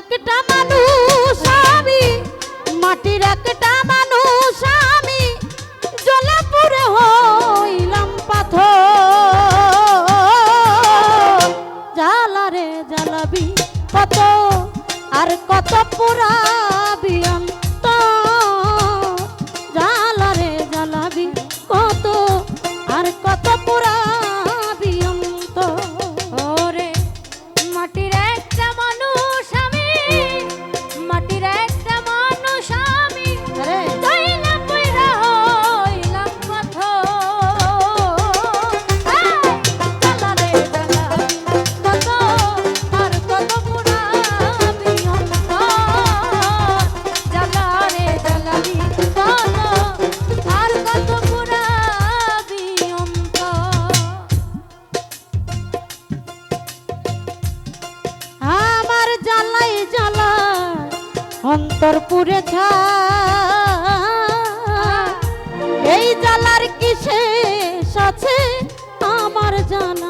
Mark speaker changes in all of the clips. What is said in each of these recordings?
Speaker 1: একটা
Speaker 2: অন্তরপুরে ছা এই
Speaker 1: জালার কিসে শেষ আছে আমার জানা?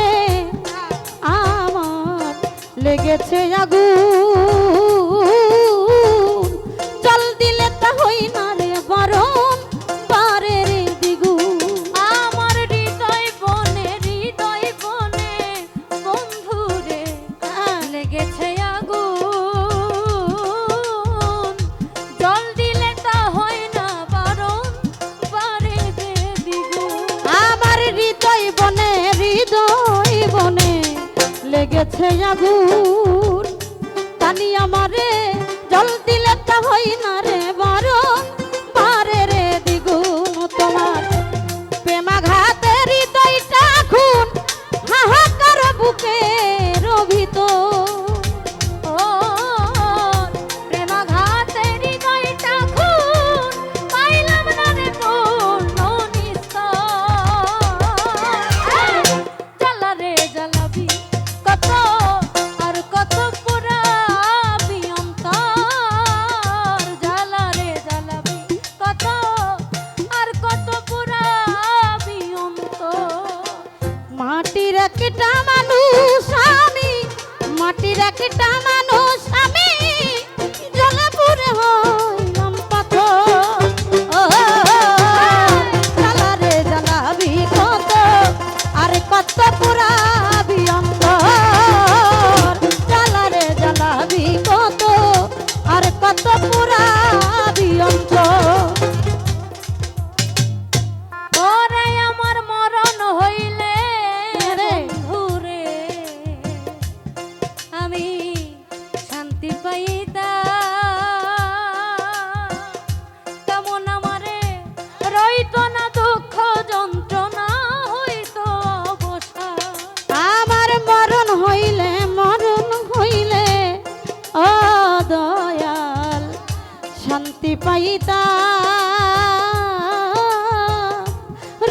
Speaker 1: লেগেছে আগুন
Speaker 2: গেছে আগুন। তানি
Speaker 1: আমারে জল দিলে তা হই না রে। মাটির একটা মানুষ আমি মাটির একটা মানুষ
Speaker 2: যদি পাইতা।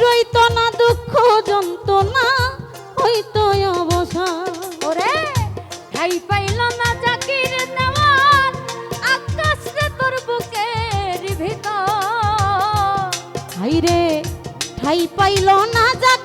Speaker 2: রইত না দুঃখ যন্ত্রণা হইত
Speaker 1: অবসা ওরে ঠাই পাইল না চাকির নেওয়ার আকাশ রে তোর বুকের ভিতর। হাই
Speaker 2: রে ঠাই পাইল না চাক